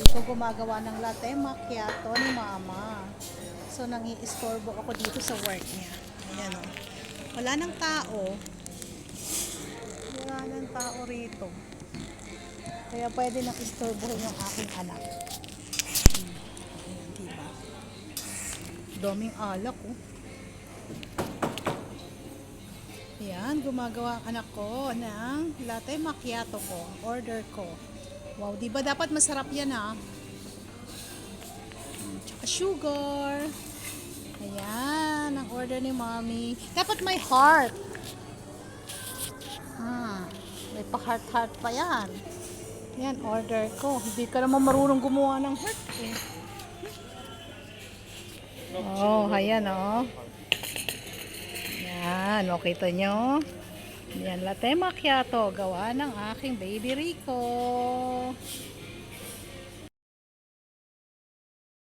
Dito gumagawa ng latte macchiato ni mama. So, nangi-istorbo ako dito sa work niya. Ayan o. Wala nang tao. Wala nang tao rito. Kaya pwede nang istorbohin yung aking anak. Hmm. Ayan, diba? Daming alak oh. Ayan, gumagawa ang anak ko ng latte macchiato ko. Order ko. Wow, di ba dapat masarap yan ah? Tsaka sugar. Ayan, ang order ni mommy. Dapat may heart. Hmm, may pa-heart-heart pa yan. Yan, order ko. Hindi ka naman marunong gumawa ng heart eh. Oh, ayan oh. Yan, o kita nyo. Yan, latte macchiato. Gawa ng aking baby Rico.